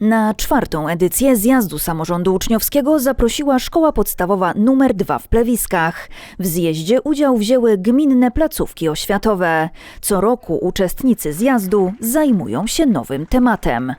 Na czwartą edycję zjazdu samorządu uczniowskiego zaprosiła szkoła podstawowa nr 2 w Plewiskach. W zjeździe udział wzięły gminne placówki oświatowe. Co roku uczestnicy zjazdu zajmują się nowym tematem.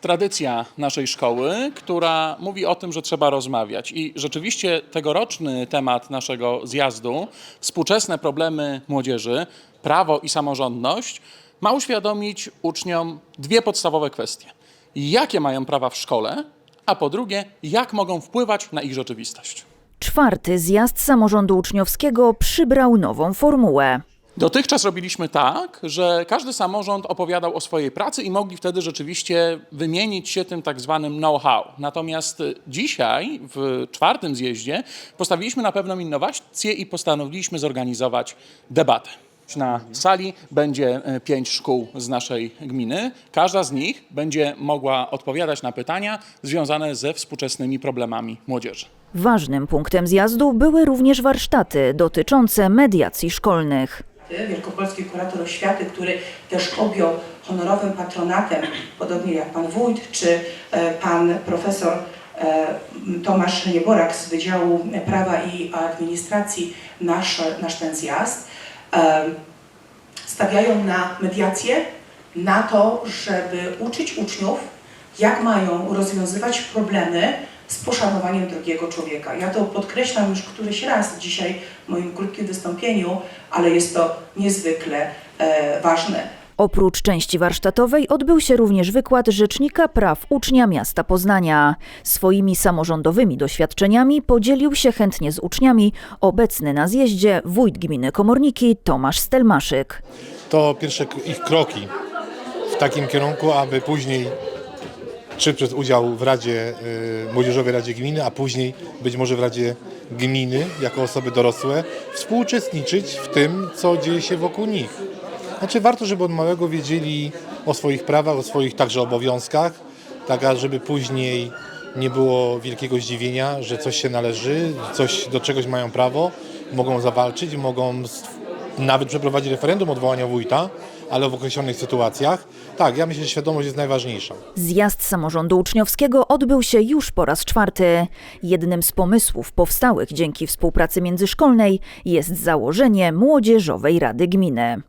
tradycja naszej szkoły, która mówi o tym, że trzeba rozmawiać. I rzeczywiście tegoroczny temat naszego zjazdu, współczesne problemy młodzieży, prawo i samorządność, ma uświadomić uczniom dwie podstawowe kwestie. Jakie mają prawa w szkole, a po drugie, jak mogą wpływać na ich rzeczywistość. Czwarty zjazd samorządu uczniowskiego przybrał nową formułę. Dotychczas robiliśmy tak, że każdy samorząd opowiadał o swojej pracy i mogli wtedy rzeczywiście wymienić się tym tak zwanym know-how. Natomiast dzisiaj, w czwartym zjeździe, postawiliśmy na pewną innowację i postanowiliśmy zorganizować debatę. Na sali będzie e, pięć szkół z naszej gminy. Każda z nich będzie mogła odpowiadać na pytania związane ze współczesnymi problemami młodzieży. Ważnym punktem zjazdu były również warsztaty dotyczące mediacji szkolnych. wielkopolski kurator oświaty, który też objął honorowym patronatem, podobnie jak pan wójt czy e, pan profesor e, Tomasz Nieborak z Wydziału Prawa i Administracji nasz, nasz ten zjazd, stawiają na mediację, na to, żeby uczyć uczniów, jak mają rozwiązywać problemy z poszanowaniem drugiego człowieka. Ja to podkreślam już któryś raz dzisiaj w moim krótkim wystąpieniu, ale jest to niezwykle e, ważne. Oprócz części warsztatowej odbył się również wykład Rzecznika Praw Ucznia Miasta Poznania. Swoimi samorządowymi doświadczeniami podzielił się chętnie z uczniami obecny na zjeździe wójt gminy Komorniki Tomasz Stelmaszyk. to pierwsze ich kroki w takim kierunku, aby później, czy przez udział w Radzie, y, Młodzieżowej Radzie Gminy, a później być może w Radzie Gminy, jako osoby dorosłe, współuczestniczyć w tym, co dzieje się wokół nich. Znaczy warto, żeby od małego wiedzieli o swoich prawach, o swoich także obowiązkach, tak żeby później nie było wielkiego zdziwienia, że coś się należy, coś do czegoś mają prawo, mogą zawalczyć, mogą nawet przeprowadzić referendum odwołania wójta, ale w określonych sytuacjach. Tak, ja myślę, że świadomość jest najważniejsza. Zjazd samorządu uczniowskiego odbył się już po raz czwarty. Jednym z pomysłów powstałych dzięki współpracy międzyszkolnej jest założenie Młodzieżowej Rady Gminy.